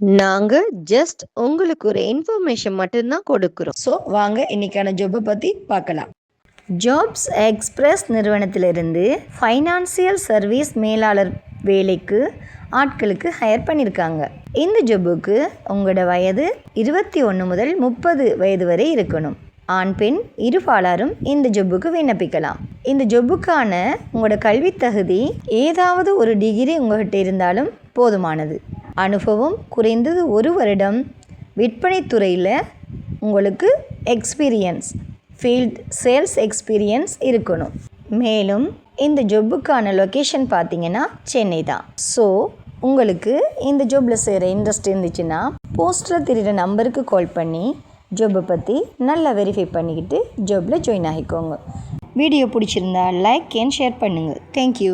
நாங்க ஜஸ்ட் உங்களுக்கு ஒரு இன்ஃபர்மேஷன் மட்டும்தான் கொடுக்குறோம். ஸோ வாங்க இன்னைக்கான ஜாபை பற்றி பார்க்கலாம். ஜாப்ஸ் எக்ஸ்பிரஸ் நிறுவனத்திலிருந்து ஃபைனான்சியல் சர்வீஸ் மேலாளர் வேலைக்கு ஆட்களுக்கு ஹையர் பண்ணியிருக்காங்க இந்த ஜாபுக்கு உங்களோட வயது இருபத்தி ஒன்று முதல் முப்பது வயது வரை இருக்கணும். ஆண் பெண் இருபாலாரும் இந்த ஜொப்புக்கு விண்ணப்பிக்கலாம். இந்த ஜொப்புக்கான உங்களோட கல்வி தகுதி ஏதாவது ஒரு டிகிரி உங்கள்கிட்ட இருந்தாலும் போதுமானது. அனுபவம் குறைந்தது ஒரு வருடம். விற்பனைத்துறையில் உங்களுக்கு எக்ஸ்பீரியன்ஸ் ஃபீல்ட் சேல்ஸ் எக்ஸ்பீரியன்ஸ் இருக்கணும். மேலும் இந்த ஜொப்புக்கான லொக்கேஷன் பார்த்தீங்கன்னா சென்னை தான். ஸோ உங்களுக்கு இந்த ஜாபில் செய்கிற இன்ட்ரெஸ்ட் இருந்துச்சுன்னா போஸ்டரில் தெரிகிற நம்பருக்கு கால் பண்ணி ஜாப்பை பற்றி நல்லா வெரிஃபை பண்ணிக்கிட்டு ஜாப்பில் ஜாயின் ஆகிக்கோங்க. வீடியோ பிடிச்சிருந்தா லைக் அண்ட் ஷேர் பண்ணுங்கள் தேங்க்யூ